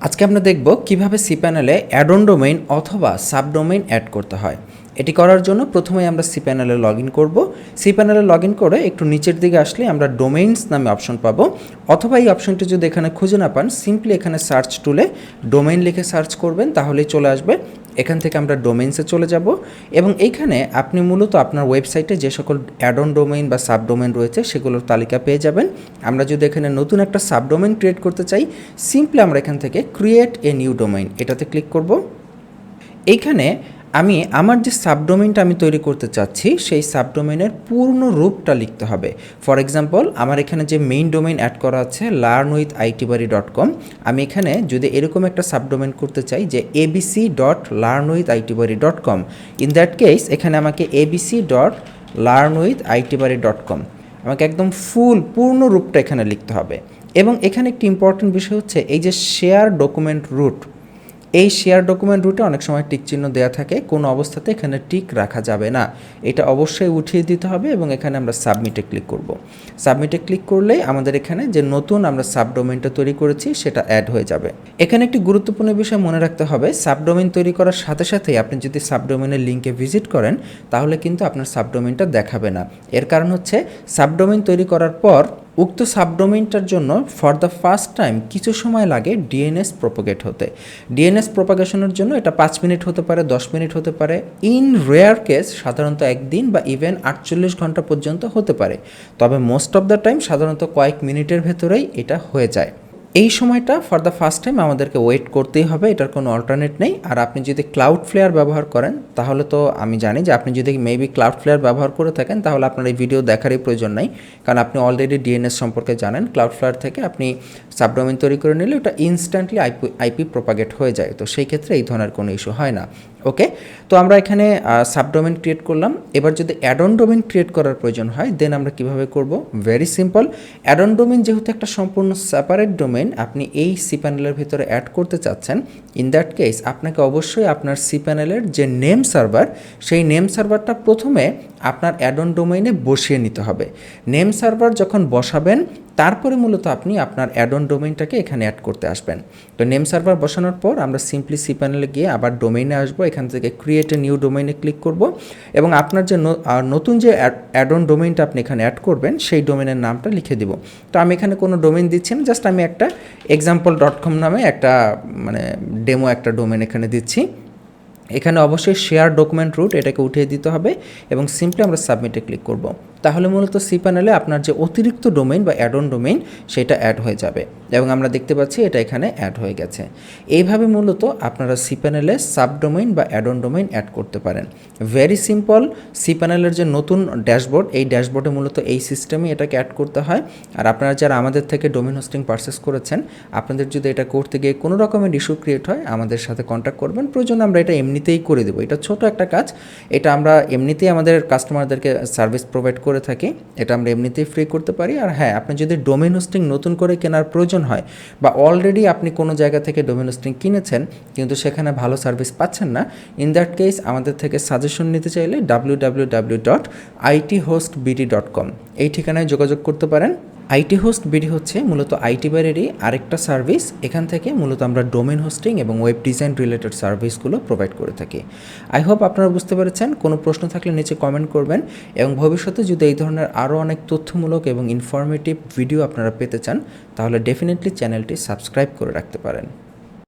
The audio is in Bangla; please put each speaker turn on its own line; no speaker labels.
আজকে আমরা দেখব কীভাবে সি প্যানেলে অ্যাডন ডোমেইন অথবা সাবডোমেইন অ্যাড করতে হয়। এটি করার জন্য প্রথমে আমরা সি প্যানেলে লগ ইন করব। সি প্যানেলে লগ ইন করে একটু নিচের দিকে আসলে আমরা ডোমেইনস নামে অপশন পাবো। অথবা এই অপশনটি যদি এখানে খুঁজে না পান সিম্পলি এখানে সার্চ টুলে ডোমেইন লিখে সার্চ করবেন, তাহলেই চলে আসবে। এখান থেকে আমরা ডোমেইনসে চলে যাব এবং এইখানে আপনি মূলত আপনার ওয়েবসাইটে যে সকল অ্যাডন ডোমেইন বা সাবডোমেইন রয়েছে, সেগুলোর তালিকা পেয়ে যাবেন। আমরা যদি এখানে নতুন একটা সাবডোমেইন ক্রিয়েট করতে চাই সিম্পলি আমরা এখান থেকে ক্রিয়েট এ নিউ ডোমেইন এটাতে ক্লিক করব। এইখানে আমি আমার যে সাবডোমেনটা আমি তৈরি করতে চাচ্ছি, সেই সাবডোমেনের পূর্ণ রূপটা লিখতে হবে। ফর এক্সাম্পল আমার এখানে যে মেইন ডোমেইন অ্যাড করা আছে learn with ITbari dot com আমি এখানে যদি এরকম একটা সাবডোমেইন করতে চাই যে ABC dot learn with ITbari dot com in that case এখানে আমাকে ABC dot learn with ITbari dot com আমাকে একদম ফুল পূর্ণ রূপটা এখানে লিখতে হবে। এবং এখানে একটি ইম্পর্টেন্ট বিষয় হচ্ছে এই যে শেয়ার ডকুমেন্ট রুট এই শেয়ার ডকুমেন্ট রুটে অনেক সময় টিক চিহ্ন দেওয়া থাকে, কোনো অবস্থাতে এখানে টিক রাখা যাবে না। এটা অবশ্যই উঠিয়ে দিতে হবে এবং এখানে আমরা সাবমিটে ক্লিক করব। সাবমিটে ক্লিক করলেই আমাদের এখানে যে নতুন আমরা সাবডোমেনটা তৈরি করেছি, সেটা অ্যাড হয়ে যাবে। এখানে একটি গুরুত্বপূর্ণ বিষয় মনে রাখতে হবে সাবডোমেন তৈরি করার সাথে সাথেই আপনি যদি সাবডোমেনের লিঙ্কে ভিজিট করেন, তাহলে কিন্তু আপনার সাবডোমেনটা দেখাবে না। এর কারণ হচ্ছে সাবডোমেন তৈরি করার পর উক্ত সাবডোমেইনটার জন্য ফর দ্য ফার্স্ট টাইম কিছু সময় লাগে ডিএনএস প্রোপাগেট হতে। ডিএনএস প্রোপাগেশনের জন্য এটা পাঁচ মিনিট হতে পারে, দশ মিনিট হতে পারে। ইন রেয়ার কেস সাধারণত একদিন বা ইভেন আটচল্লিশ ঘণ্টা পর্যন্ত হতে পারে। তবে মোস্ট অফ দ্য টাইম সাধারণত কয়েক মিনিটের ভেতরেই এটা হয়ে যায়। এই সময়টা ফর দ্য ফার্স্ট টাইম আমাদেরকে ওয়েট করতেই হবে, এটার কোনো অল্টারনেট নেই। আর আপনি যদি ক্লাউড ফ্লেয়ার ব্যবহার করেন, তাহলে তো আমি জানি যে আপনি যদি মেবি ক্লাউড ফ্লেয়ার ব্যবহার করে থাকেন, তাহলে আপনার এই ভিডিও দেখারই প্রয়োজন নাই। কারণ আপনি অলরেডি ডিএনএস সম্পর্কে জানেন ক্লাউড ফ্লেয়ার থেকে আপনি সাবডোমেন তৈরি করে নিলে ওটা ইনস্ট্যান্টলি আইপি আইপি প্রোপাগেট হয়ে যায়। তো সেই ক্ষেত্রে এই ধরনের কোনো ইস্যু হয় না। ওকে তো আমরা এখানে সাবডোমেন ক্রিয়েট করলাম। এবার যদি অ্যাডন ডোমেন ক্রিয়েট করার প্রয়োজন হয় দেন আমরা কীভাবে করব? ভেরি সিম্পল অ্যাডন ডোমেন যেহেতু একটা সম্পূর্ণ সেপারেট ডোমেন আপনি এই সি প্যানেলের ভিতরে অ্যাড করতে চাচ্ছেন ইন দ্যাট কেস আপনাকে অবশ্যই আপনার সি প্যানেলের যে নেম সার্ভার সেই নেম সার্ভারটা প্রথমে আপনার অ্যাডন ডোমেইনে বসিয়ে নিতে হবে। নেম সার্ভার যখন বসাবেন তারপরে মূলত আপনি আপনার অ্যাডন ডোমেইনটাকে এখানে অ্যাড করতে আসবেন। তো নেম সার্ভার বসানোর পর আমরা সিম্পলি সি প্যানেলে গিয়ে আবার ডোমেইনে আসব, এখান থেকে ক্রিয়েট এ নিউ ডোমেইনে ক্লিক করব এবং আপনার যে নতুন যে অ্যাডন ডোমেইনটা আপনি এখানে অ্যাড করবেন, সেই ডোমেইনের নামটা লিখে দিব। তো আমি এখানে কোনো ডোমেইন দিচ্ছি না জাস্ট আমি একটা এক্সাম্পল ডট কম নামে একটা মানে ডেমো একটা ডোমেইন এখানে দিচ্ছি। এখানে অবশ্যই শেয়ার ডকুমেন্ট রুট এটাকে উঠিয়ে দিতে হবে এবং সিম্পলি আমরা সাবমিটে ক্লিক করব। তাহলে মূলত সি প্যানেলে আপনার যে অতিরিক্ত ডোমেইন বা অ্যাডন ডোমেইন সেটা অ্যাড হয়ে যাবে। এবং আমরা দেখতে পাচ্ছি এটা এখানে অ্যাড হয়ে গেছে। এইভাবে মূলত আপনারা সি প্যানেলে সাব ডোমেইন বা অ্যাডন ডোমেইন অ্যাড করতে পারেন। ভেরি সিম্পল সি প্যানেলের যে নতুন ড্যাশবোর্ড এই ড্যাশবোর্ডে মূলত এই সিস্টেমে এটাকে অ্যাড করতে হয়। আর আপনারা যারা আমাদের থেকে ডোমেন হোস্টিং পারচেস করেছেন, আপনাদের যদি এটা করতে গিয়ে কোনো রকমের ইস্যু ক্রিয়েট হয়, আমাদের সাথে কন্ট্যাক্ট করবেন। প্রয়োজন আমরা এটা এমনিতেই করে দেবো। এটা ছোট একটা কাজ। এটা আমরা এমনিতেই আমাদের কাস্টমারদেরকে সার্ভিস প্রোভাইড থাকি, এটা আমরা এমনিতেই ফ্রি করতে পারি। আর হ্যাঁ আপনি যদি ডোমেন হোস্টিং নতুন করে কেনার প্রয়োজন হয় বা অলরেডি আপনি কোনো জায়গা থেকে ডোমেন হোস্টিং কিনেছেন, কিন্তু সেখানে ভালো সার্ভিস পাচ্ছেন না ইন দ্যাট কেস আমাদের থেকে সাজেশন নিতে চাইলে W W W dot IT host BD dot com এই ঠিকানায় যোগাযোগ করতে পারেন। আইটি হোস্ট বিডি হচ্ছে মূলত আইটি বাইরেরই আরেকটা সার্ভিস। এখান থেকে মূলত আমরা ডোমেন হোস্টিং এবং ওয়েব ডিজাইন রিলেটেড সার্ভিসগুলো প্রোভাইড করে থাকি। আই হোপ আপনারা বুঝতে পেরেছেন, কোনো প্রশ্ন থাকলে নিচে কমেন্ট করবেন এবং ভবিষ্যতে যদি এই ধরনের আরও অনেক তথ্যমূলক এবং ইনফরমেটিভ ভিডিও আপনারা পেতে চান, তাহলে ডেফিনেটলি চ্যানেলটি সাবস্ক্রাইব করে রাখতে পারেন।